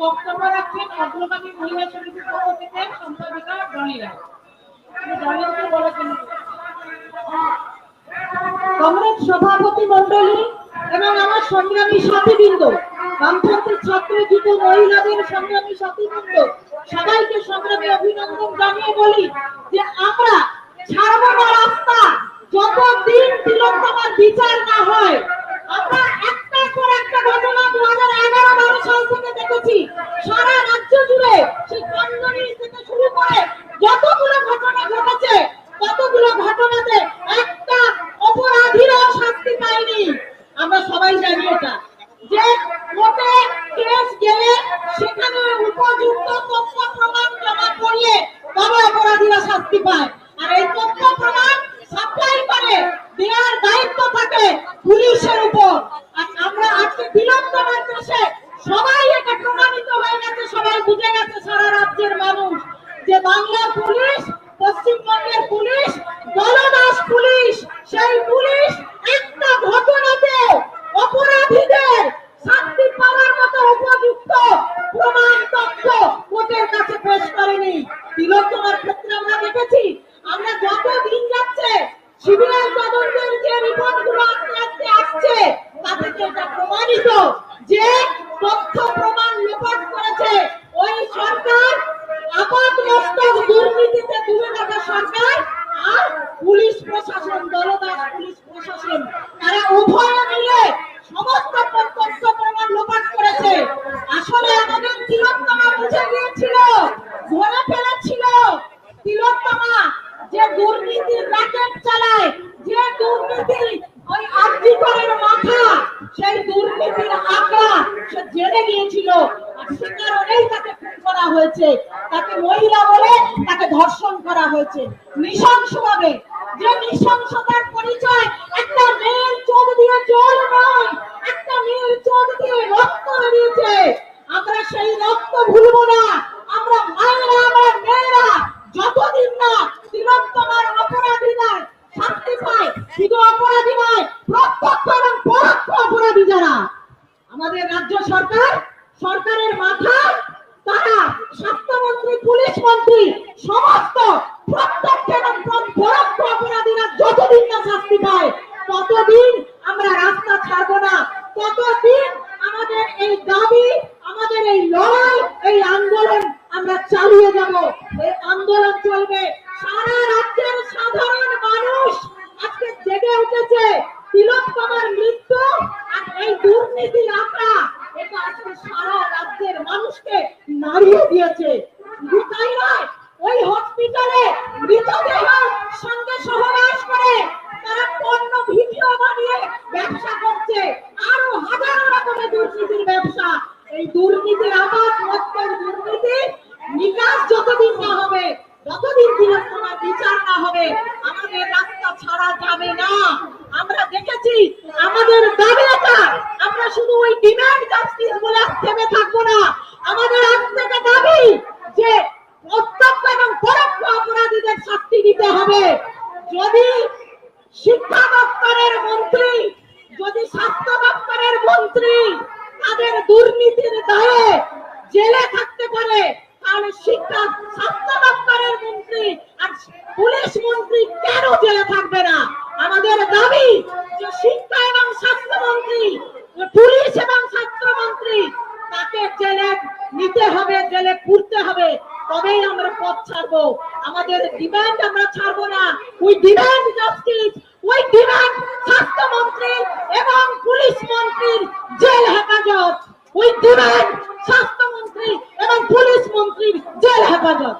বক্তব্য রাখছেন অগ্রগামী মহিলা সমিতির পক্ষ থেকে সম্পাদিকা এবং আমার সংগ্রামী মহিলাদের সবাইকে অভিনন্দন বলি যে আমরা তিলোত্তমার বিচার না হয় আমরা একটার পর একটা ঘটনা দু হাজার এগারো বারো সাল থেকে দেখেছি সারা রাজ্য সেই কান্দনী থেকে শুরু করে যতগুলো ঘটনা ঘটেছে কতগুলো ঘটনাতে একটা অপরাধীরাও শাস্তি পায়নি। আমরা সবাই জানি এটা। যে কোর্টে কেস গেলে সেখানে উপযুক্ত তথ্য প্রমাণ জমা করলে তবে অপরাধীরা শাস্তি পায় আর এই তথ্য প্রমাণ সাপ্লাই করে দেওয়ার দায়িত্ব থাকে পুলিশের উপর আর আমরা আজকে বিলম্বনার দেশে সবাই এটা প্রমাণিত হয়ে গেছে সবাই বুঝে গেছে সারা রাজ্যের মানুষ যে বাংলার পুলিশ পশ্চিমবঙ্গের পুলিশ দলদাস পুলিশ সেই পুলিশ একটা ঘটনাতেও অপরাধীদের শাস্তি পাওয়ার মতো উপযুক্ত প্রমাণ তথ্য কোর্টের কাছে পেশ করেনি তিলোত্তমার ক্ষেত্রে আমরা দেখেছি আমরা যত দিন যাচ্ছে সিবিআই তদন্তের যে রিপোর্টগুলো আস্তে আস্তে আসছে তা থেকে এটা প্রমাণিত যে তথ্য প্রমাণ লোপাট করেছে ওই সরকার আপাত মস্তক দুর্নীতিতে ডুবে থাকা সরকার আর পুলিশ প্রশাসন দলদাস পুলিশ প্রশাসন তারা উভয় মিলে সমস্ত তথ্য প্রমাণ লোপাট করেছে আসলে আমাদের তিলোত্তমা বুঝে গিয়েছিল ধরে ফেলেছিল তিলোত্তমা যে দুর্নীতির রাকেট চালায় ওই দুর্নীতির আঁকড়া, সে গিয়েছিল। তাকে করা হয়েছে। তাকে মহিলা বলে তাকে ধর্ষণ করা হয়েছে। নৃশংসভাবে, যে নৃশংসতার পরিচয় একটা মেয়ের চোখ দিয়ে জল নয় একটা মেয়ের চোখ দিয়ে রক্ত বেরিয়েছে আমরা সেই রক্ত ভুলবো না আমরা মায়েরা আমরা মেয়েরা যতদিন না তিলোত্তমার অপরাধীরা শাস্তি পায় শুধু অপরাধী নয় প্রত্যক্ষ এবং পরোক্ষ অপরাধী যারা? আমাদের রাজ্য সরকার, সরকারের মাথা, তারা স্বাস্থ্যমন্ত্রী, পুলিশ মন্ত্রী, সমস্ত অপরাধীরা যতদিন না শাস্তি পায়, ততদিন আমরা রাস্তা ছাড়বো না। ততদিন আমাদের এই দাবি, আমাদের এই লড়াই, এই আন্দোলন আমরা চালিয়ে যাব। এই আন্দোলন চলবে। সারা রাজ্যের সাধারণ মানুষ আজকে জেগে উঠেছে তিলোত্তমার মৃত্যু আর এই দুর্নীতির আঁকড়া এটা আজকে সারা রাজ্যের মানুষকে নাড়িয়ে দিয়েছে। ওই হসপিটালে মৃতদেহ সঙ্গে সহবাস করে তারা পণ্য, ভিডিও বানিয়ে ব্যবসা করছে। আরও হাজারো রকমের দুর্নীতির ব্যবসা। এই দুর্নীতির আবাদ মত্তের দুর্নীতি নিকাশ যতদিন না হবে যতদিন তিলোত্তমার বিচার না হবে, আমাদের রাস্তা ছাড়া যাবে না। আমরা দেখেছি, আমাদের দাবি শুধু ওই ডিমান্ড জাস্টিস বলে থেমে থাকব না। আমাদের আজ দাবি যে প্রত্যক্ষ এবং পরোক্ষ অপরাধীদের শাস্তি দিতে হবে। যদি শিক্ষা দপ্তরের মন্ত্রী, যদি স্বাস্থ্য দপ্তরের মন্ত্রী তাদের দুর্নীতির দায়ে জেলে থাকতে পারে, তাহলে শিক্ষা, স্বাস্থ্য দপ্তরের মন্ত্রী আর পুলিশ মন্ত্রী কেন জেলে থাকবে না? আমাদের দাবি যে শিক্ষা এবং স্বাস্থ্যমন্ত্রী পুলিশ এবং স্বাস্থ্যমন্ত্রী, তাকে জেলে নিতে হবে, জেলে পুরতে হবে। তবেই আমরা পথ ছাড়বো। আমাদের ডিমান্ড আমরা ছাড়বো না। We demand justice we demand স্বাস্থ্যমন্ত্রী এবং পুলিশ মন্ত্রীর জেল হেফাজত। উই ডিমান্ড স্বাস্থ্যমন্ত্রী এবং পুলিশ মন্ত্রীর জেল হেফাজত।